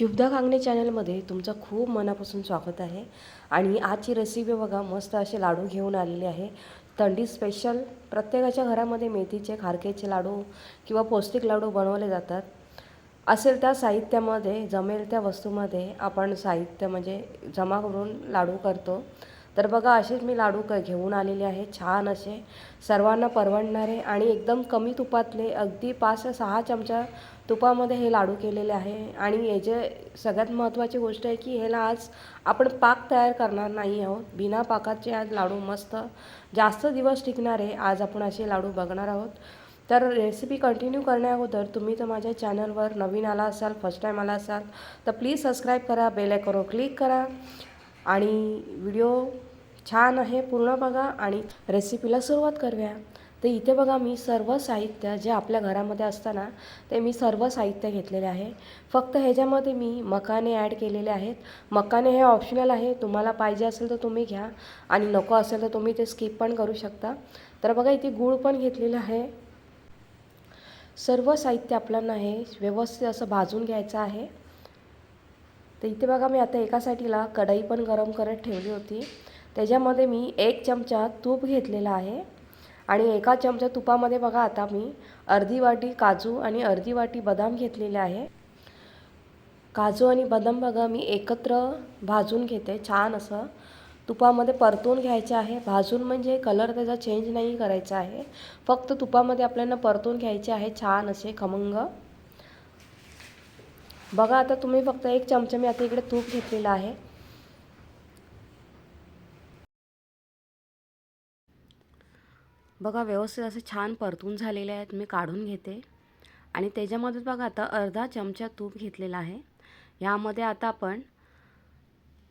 शुभदा कांगणे चॅनलमध्ये तुमचं खूप मनापासून स्वागत आहे. आणि आजची रेसिपी बघा मस्त असे लाडू घेऊन आलेले आहे. थंडी स्पेशल प्रत्येकाच्या घरामध्ये मेथीचे खारकेचे लाडू किंवा पौष्टिक लाडू बनवले जातात. असेल त्या साहित्यामध्ये जमेल त्या वस्तूमध्ये आपण साहित्य म्हणजे जमा करून लाडू करतो. तर बघा असेच मी लाडू क घेऊन आलेले आहे छान असे. सर्वांना परवडणारे आणि एकदम कमी तुपातले अगदी पाच सहा चमचा तुपामध्ये हे लाडू केलेले आहे. आणि याचे सगळ्यात महत्त्वाची गोष्ट आहे की ह्याला आज आपण पाक तयार करणार नाही आहोत. बिना पाकाचे आज लाडू मस्त जास्त दिवस टिकणारे आज आपण असे लाडू बघणार आहोत. तर रेसिपी कंटिन्यू करण्या अगोदर तुम्ही तर माझ्या चॅनलवर नवीन आला असाल फर्स्ट टाईम आला असाल तर प्लीज सबस्क्राईब करा बेल आयकॉनवर क्लिक करा. आणि व्हिडिओ छान आहे पूर्ण बघा आणि रेसिपीला सुरुवात करूया. तर इथे बघा मी सर्व साहित्य जे आपल्या घरामध्ये असताना ते मी सर्व साहित्य घेतलेले आहे. फक्त ह्याच्यामध्ये मी मकाने ॲड केलेले आहेत. मकाने हे ऑप्शनल आहे. तुम्हाला पाहिजे असेल तर तुम्ही घ्या आणि नको असेल तर तुम्ही ते स्किप पण करू शकता. तर बघा इथे गूळ पण घेतलेलं आहे. सर्व साहित्य आपल्याला हे व्यवस्थित असं भाजून घ्यायचं आहे. तर इथे बघा मी आता एका साईडला कढई पण गरम करत ठेवली होती. त्याच्यामध्ये मी एक चमचा तूप घेतलेला आहे. आणि एका चमचा तुपामध्ये बघा आता मी अर्धी वाटी काजू आणि अर्धी वाटी बदाम घेतलेले आहे. काजू आणि बदाम बघा मी एकत्र भाजून घेते. छान असं तुपामध्ये परतून घ्यायचं आहे. भाजून म्हणजे कलर त्याचा चेंज नाही करायचा आहे. फक्त तुपामध्ये आपल्याला परतून घ्यायचे आहे. छान असे खमंग. बघा आता तुम्ही फक्त एक चमचा मी आता इकडे तूप घेतलेलं आहे. बघा व्यवस्थित असे छान परतून झालेले आहेत. मी काढून घेते. आणि त्याच्यामध्ये बघा आता अर्धा चमचा तूप घेतलेला आहे. यामध्ये आता आपण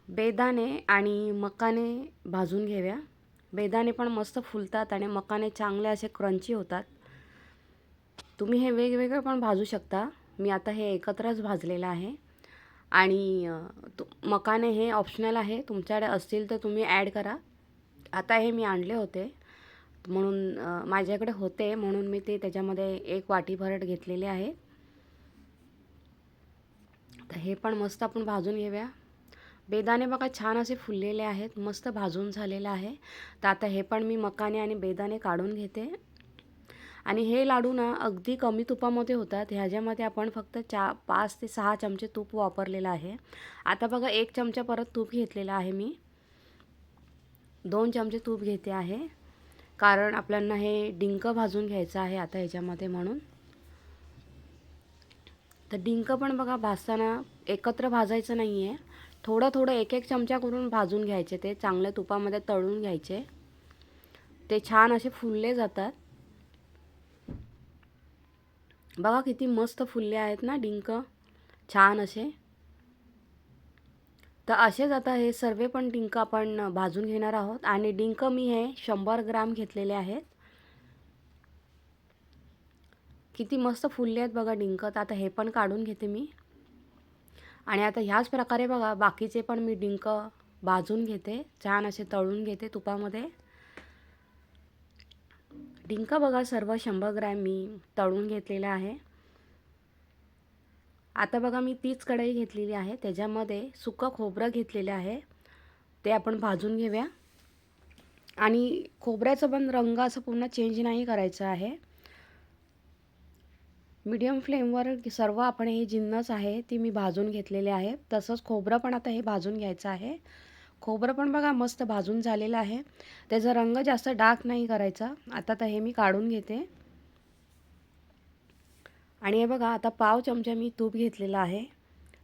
बेदाणे आणि मकाने भाजून घेऊया. बेदाणे पण मस्त फुलतात आणि मकाने चांगले असे क्रंची होतात. तुम्ही हे वेगवेगळे पण भाजू शकता. मी आता हे एकत्रच भाजलेलं आहे. आणि तु मकाने हे ऑप्शनल आहे. तुमच्याकडे असतील तर तुम्ही ॲड करा. आता हे मी आणले होते. म्हणून माझ्याकडे होते. म्हणून मी ते त्याच्यामध्ये एक वाटी भरट घेतलेले आहे. तर हे पण मस्त आपण भाजून घेऊया. बेदाणे बघा छान असे फुललेले आहेत. मस्त भाजून झालेलं आहे. तर आता हे पण मी मकाने आणि बेदाणे काढून घेते. आणि हे लाडू ना अगदी कमी तुपामध्ये होतात. ह्याच्यामध्ये आपण फक्त चा पाच ते सहा चमचे तूप वापरलेलं आहे. आता बघा एक चमचा परत तूप घेतलेला आहे मी. दोन चमचे तूप घेते आहे. कारण आपल्यांना हे डिंक भाजून घ्यायचं आहे आता ह्याच्यामध्ये म्हणून. तर डिंक पण बघा भाजताना एकत्र भाजायचं नाही आहे थोडं थोडं एक एक चमचा करून भाजून घ्यायचे ते. चांगल्या तुपामध्ये तळून घ्यायचे. ते छान असे फुलले जातात. बघा किती मस्त फुलले आहेत ना डिंक. छान असे. तर असेच आता हे सर्व पण डिंक आपण भाजून घेणार आहोत. आणि डिंक मी हे शंभर ग्राम घेतलेले आहेत. किती मस्त फुलले आहेत बघा डिंक. तर आता हे पण काढून घेते मी. आणि आता ह्याच प्रकारे बघा बाकीचे पण मी डिंक भाजून घेते. छान असे तळून घेते तुपामध्ये. डिंक बघा सर्व शंभर ग्रॅम मी तळून घेतलेलं आहे. आता बघा मी तीच कढई घेतलेली आहे. त्याच्यामध्ये सुकं खोबरं घेतलेलं आहे. ते आपण भाजून घेऊया. आणि खोबऱ्याचं पण रंग असं पूर्ण चेंज नाही करायचं आहे. मीडियम फ्लेमवर सर्व आपण हे जिन्नस आहे ती मी भाजून घेतलेले आहे. तसंच खोबरं पण आता हे भाजून घ्यायचं आहे. खोबरं पण बघा मस्त भाजून झालेलं आहे. त्याचा रंग जास्त डार्क नाही करायचा. आता तर हे मी काढून घेते. आणि हे बघा आता पाव चमचा मी तूप घेतलेलं आहे.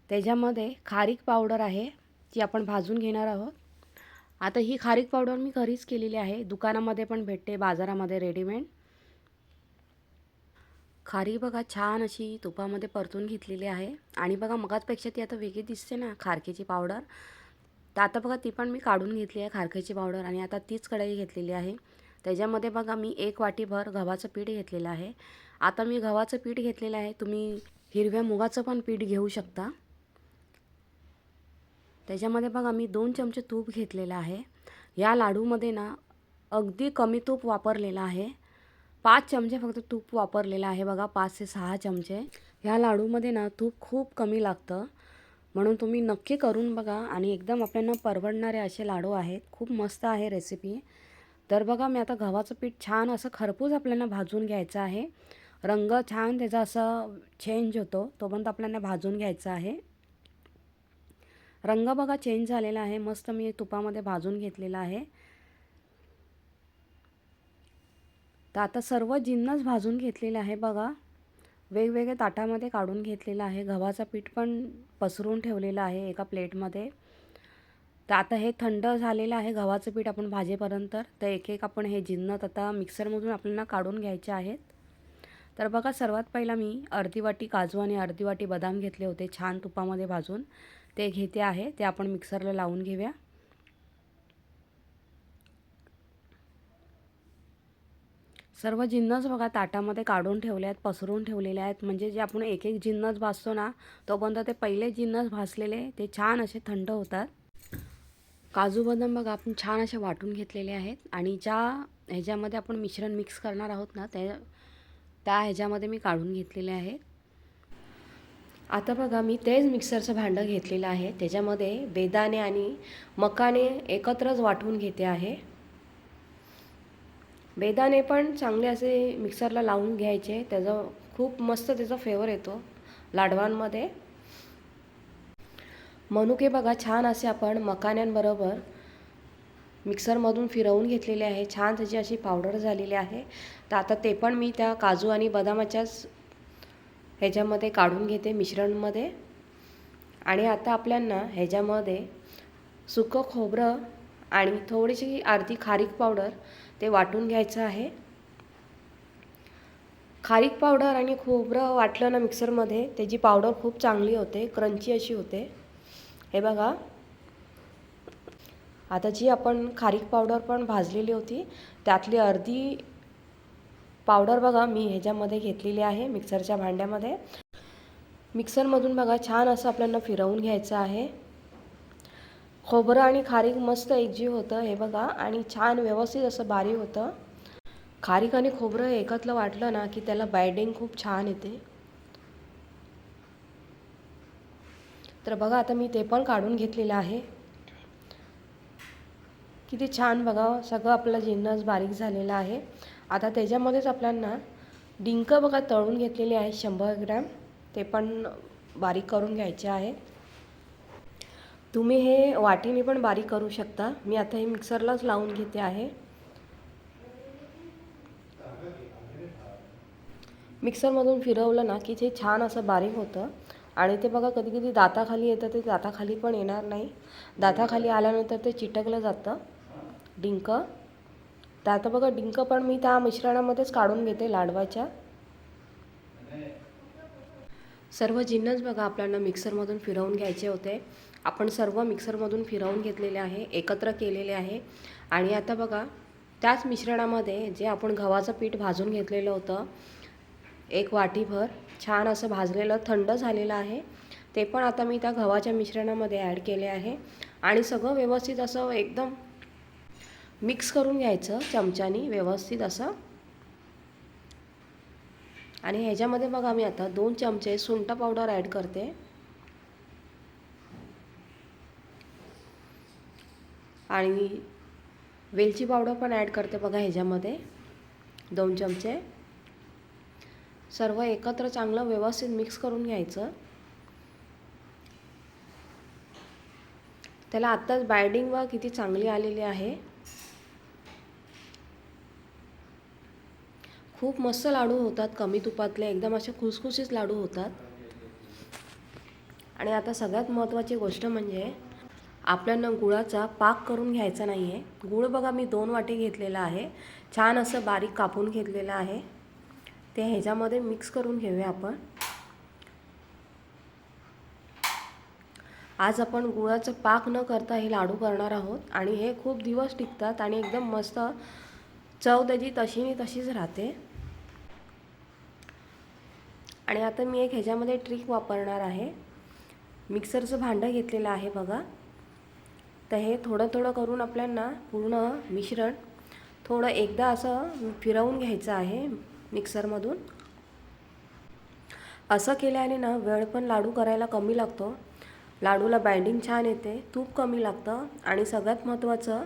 त्याच्यामध्ये खारीक पावडर आहे ती आपण भाजून घेणार आहोत. आता ही खारीक पावडर मी घरीच केलेली आहे. दुकानामध्ये पण भेटते बाजारामध्ये रेडीमेड खारी बघा छान अशी तुपामध्ये परतून घेतलेली आहे. आणि बघा मगाचपेक्षा ती आता वेगळी दिसते ना खारकेची पावडर. तर आता बघा ती पण मी काढून घेतली आहे खारखेची पावडर आणि आता तीच कढई घेतलेली आहे. त्याच्यामध्ये बघा मी एक वाटीभर गव्हाचं पीठ घेतलेलं आहे. आता मी गव्हाचं पीठ घेतलेलं आहे. तुम्ही हिरव्या मुगाचं पण पीठ घेऊ शकता. त्याच्यामध्ये बघा मी दोन चमचे तूप घेतलेलं आहे. या लाडूमध्ये ना अगदी कमी तूप वापरलेलं आहे. पाच चमचे फक्त तूप वापरलेलं आहे बघा पाच ते सहा चमचे. ह्या लाडूमध्ये ना तूप खूप कमी लागतं. म्हणून तुम्ही नक्की करून बघा आणि एकदम आपल्याला परवडणारे असे लाडू आहेत. खूप मस्त आहे रेसिपी तर बघा मी आता गव्हाचं पीठ छान असं खरपूस आपल्याला भाजून घ्यायचं आहे. रंग छान त्याचा असं चेंज होतो तोपर्यंत आपल्याला भाजून घ्यायचा आहे. रंग बघा चेंज झालेला आहे. मस्त मी तुपामध्ये भाजून घेतलेला आहे. तर आता सर्व जिन्नस भाजून घेतलेले आहे बघा. वेगवेगळ्या ताटामध्ये काढून घेतलेलं आहे. गव्हाचं पीठ पण पसरून ठेवलेलं आहे एका प्लेटमध्ये. तर आता हे थंड झालेलं आहे गव्हाचं पीठ आपण भाजेपर्यंत. तर एक एक आपण हे जिन्नत आता मिक्सरमधून आपल्याला काढून घ्यायचे आहेत. तर बघा सर्वात पहिला मी अर्धी वाटी काजू आणि अर्धी वाटी बदाम घेतले होते छान तुपामध्ये भाजून. ते घेते आहे. ते आपण मिक्सरला लावून घेऊया. सर्व जिन्नस बघा ताटामध्ये काढून ठेवले आहेत पसरून ठेवलेले आहेत. म्हणजे जे आपण एक एक जिन्नस भासतो ना तोपर्यंत ते पहिले जिन्नस भासलेले ते छान असे थंड होतात. काजू बदाम बघा आपण छान असे वाटून घेतलेले आहेत. आणि ज्या ह्याच्यामध्ये आपण मिश्रण मिक्स करणार आहोत ना त्या त्या ह्याच्यामध्ये मी काढून घेतलेले आहे. आता बघा मी तेच मिक्सरचं भांडं घेतलेलं आहे. त्याच्यामध्ये बेदाणे आणि मकाने एकत्रच वाटून घेते आहे. बेदाणे पण चांगले असे मिक्सरला लावून घ्यायचे. त्याचं खूप मस्त त्याचा फ्लेवर येतो लाडवांमध्ये. मनुके बघा छान असे आपण मकाण्यांबरोबर मिक्सरमधून फिरवून घेतलेले आहे. छान त्याची अशी पावडर झालेली आहे. तर आता ते पण मी त्या काजू आणि बदामाच्याच ह्याच्यामध्ये काढून घेते मिश्रणमध्ये. आणि आता आपल्यांना ह्याच्यामध्ये सुकं खोबरं आणि थोडीशी अर्धी खारीक पावडर ते वाटून घ्यायचं आहे. खारीक पावडर आणि खोबरं वाटलं ना मिक्सरमध्ये त्याची पावडर खूप चांगली होते क्रंची अशी होते. हे बघा. आता जी आपण खारीक पावडर पण भाजलेली होती त्यातली अर्धी पावडर बघा मी ह्याच्यामध्ये घेतलेली आहे मिक्सरच्या भांड्यामध्ये. मिक्सरमधून बघा छान असं आपल्याला फिरवून घ्यायचं आहे. खोबरं आणि खारीक मस्त एकजीव होतं हे बघा. आणि छान व्यवस्थित असं बारीक होतं. खारीक आणि खोबरं एकत्र वाटलं ना की त्याला बायडिंग खूप छान येते. तर बघा आता मी ते पण काढून घेतलेलं आहे. किती छान बघा सगळं आपलं जिन्नस बारीक झालेलं आहे. आता त्याच्यामध्येच आपल्यांना डिंक बघा तळून घेतलेली आहे शंभर ग्रॅम. ते पण बारीक करून घ्यायचे आहे. तुम्ही हे वाटीने पण बारीक करू शकता. मी आता हे मिक्सरलाच लावून घेते आहे. मिक्सरमधून फिरवलं ना की ते छान असं बारीक होतं. आणि ते बघा कधी कधी दाताखाली येतं ते दाताखाली पण येणार नाही. दाताखाली आल्यानंतर ते चिटकलं जातं. डिंक. तर आता बघा डिंक पण मी त्या मिश्रणामध्येच काढून घेते लाडवाच्या. सर्व जिन्नस बघा आपल्याला मिक्सरमधून फिरवून घ्यायचे होते. आपण सर्व मिक्सरमधून फिरवून घेतलेले आहे एकत्र केलेले आहे. आणि आता बघा त्याच मिश्रणामध्ये जे आपण गव्हाचं पीठ भाजून घेतलेलं होतं एक वाटीभर छान असं भाजलेलं थंड झालेलं आहे. ते पण आता मी त्या गव्हाच्या मिश्रणामध्ये ॲड केले आहे. आणि सगळं व्यवस्थित असं एकदम मिक्स करून घ्यायचं चमच्यानी व्यवस्थित असं. आणि ह्याच्यामध्ये बघा मी आता दोन चमचे सुंठ पावडर ॲड करते. आणि वेलची पावडर पण ॲड करते बघा ह्याच्यामध्ये. दोन चमचे. सर्व एकत्र चांगलं व्यवस्थित मिक्स करून घ्यायचं. त्याला आत्ताच बायडिंग व किती चांगली आलेली आहे. खूप मस्त लाडू होतात कमी तुपातले. एकदम असे खुसखुशीत लाडू होतात. आणि आता सगळ्यात महत्त्वाची गोष्ट म्हणजे आपल्याला गुळाचा पाक करून घ्यायचा नाही आहे गुळ बघा मी दोन वाटे घेतलेला आहे. छान असं बारीक कापून घेतलेलं आहे. ते ह्याच्यामध्ये मिक्स करून घेऊया आपण. आज आपण गुळाचं पाक न करता हे लाडू करणार आहोत आणि हे खूप दिवस टिकतात आणि एकदम मस्त चव त्याची तशी तशीच राहते. आणि आता मी एक ह्याच्यामध्ये ट्रिक वापरणार आहे. मिक्सरचं भांडं घेतलेलं आहे बघा. तर हे थोडं थोडं करून आपल्यांना पूर्ण मिश्रण थोडं एकदा असं फिरवून घ्यायचं आहे मिक्सरमधून. असं केल्याने ना वेळ पण लाडू करायला कमी लागतो. लाडूला बाइंडिंग छान येते तूप कमी लागतं आणि सगळ्यात महत्त्वाचं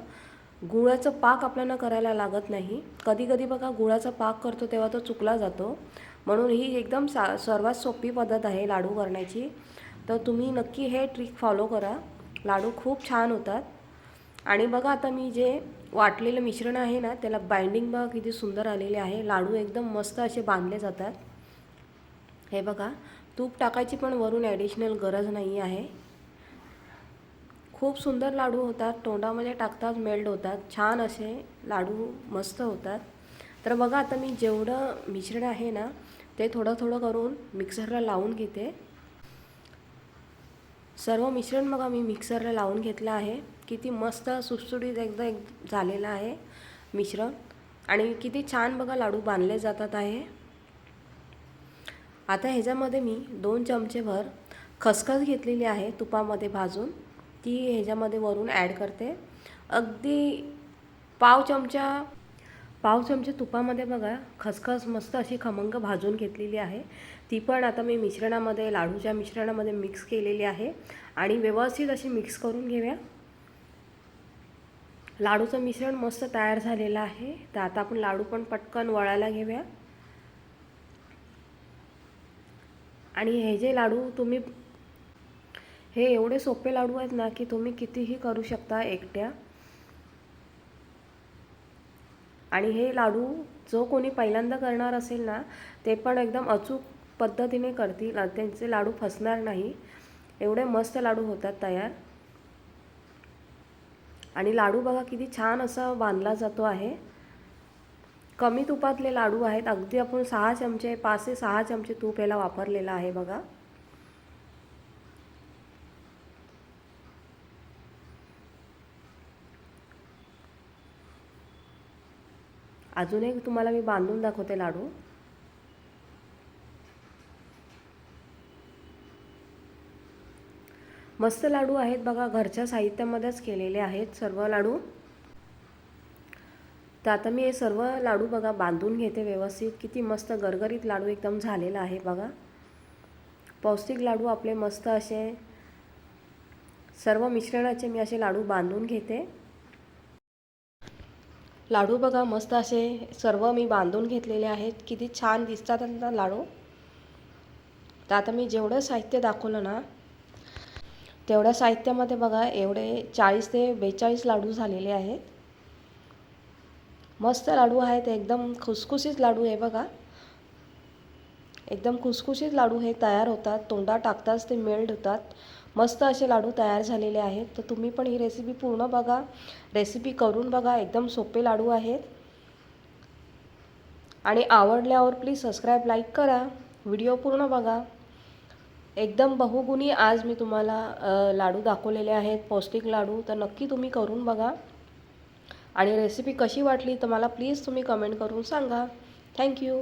गुळाचं पाक आपल्याला करायला लागत नाही. कधी कधी बघा गुळाचा पाक करतो तेव्हा तो चुकला जातो. म्हणून ही एकदम सा सर्वात सोपी पद्धत आहे लाडू करण्याची. तर तुम्ही नक्की हे ट्रिक फॉलो करा. लाडू खूप छान होतात. आणि बघा आता मी जे वाटलेलं मिश्रण आहे ना त्याला बाइंडिंग बघा किती सुंदर आलेले आहे. लाडू एकदम मस्त असे बांधले जातात. हे बघा तूप टाकायची पण वरून ॲडिशनल गरज नाही आहे. खूप सुंदर लाडू होतात तोंडामध्ये टाकतात मेल्ट होतात. छान असे लाडू मस्त होतात. तर बघा आता मी जेवढं मिश्रण आहे ना ते थोडं थोडं करून मिक्सरला लावून घेते. सर्व मिश्रण मग मी मिक्सरला लावून घेतलं आहे. किती मस्त सुटसुटीत एकदा एक झालेलं आहे मिश्रण. आणि किती छान बघा लाडू बांधले जातात आहे. आता ह्याच्यामध्ये मी दोन चमचेभर खसखस घेतलेली आहे तुपामध्ये भाजून. ती ह्याच्यामध्ये वरून ॲड करते. अगदी पाव चमचा पाव चमचे तुपामध्ये बघा खसखस मस्त अशी खमंग भाजून घेतलेली आहे. ती पण आता मी मिश्रणामध्ये लाडूच्या मिश्रणामध्ये मिक्स केलेली आहे. आणि व्यवस्थित अशी मिक्स करून घेऊया. लाडूचं मिश्रण मस्त तयार झालेलं आहे. तर आता आपण लाडू पण पटकन वळायला घेऊया. आणि हे जे लाडू तुम्ही हे एवढे सोपे लाडू आहेत ना की तुम्ही कितीही करू शकता एकट्या. आणि हे लाडू जो कोणी पहिल्यांदा करणार असेल ना ते पण एकदम अचूक पद्धतीने करतील त्यांचे लाडू फसणार नाही. एवढे मस्त लाडू होतात तयार. आणि लाडू बघा किती छान असा बांधला जातो आहे. कमी तुपातले लाडू आहेत. अगदी आपण सहा चमचे पाच ते सहा चमचे तूप याला वापरलेलं आहे बघा. अजून एक तुम्हाला मी बांधून दाखवते लाडू. मस्त लाडू आहेत बघा घरच्या साहित्यामध्येच केलेले आहेत सर्व लाडू. तर आता मी हे सर्व लाडू बघा बांधून घेते व्यवस्थित. किती मस्त गरगरीत लाडू एकदम झालेला आहे बघा. पौष्टिक लाडू आपले मस्त असे सर्व मिश्रणाचे मी असे लाडू बांधून घेते. लाडू बघा मस्त असे सर्व मी बांधून घेतलेले आहेत. किती छान दिसतात ना लाडू. तर आता मी जेवढं साहित्य दाखवलं ना तेवढ्या साहित्यामध्ये बघा एवढे चाळीस ते बेचाळीस लाडू झालेले आहेत. मस्त लाडू आहेत एकदम खुसखुशीत लाडू आहे बघा. एकदम खुसखुशीत लाडू हे तयार होतात तोंडात टाकताच ते मेल्ट होतात. मस्त असे लाडू तयार झालेले आहेत. तर तुम्ही पण ही रेसिपी पूर्ण बघा. रेसिपी करून बघा एकदम सोपे लाडू आहेत. आणि आवडल्यावर प्लीज सबस्क्राईब लाईक करा. व्हिडिओ पूर्ण बघा. एकदम बहुगुणी आज मी तुम्हाला लाडू दाखवलेले आहेत. पौष्टिक लाडू तर नक्की तुम्ही करून बघा. आणि रेसिपी कशी वाटली तर मला प्लीज तुम्ही कमेंट करून सांगा. थँक्यू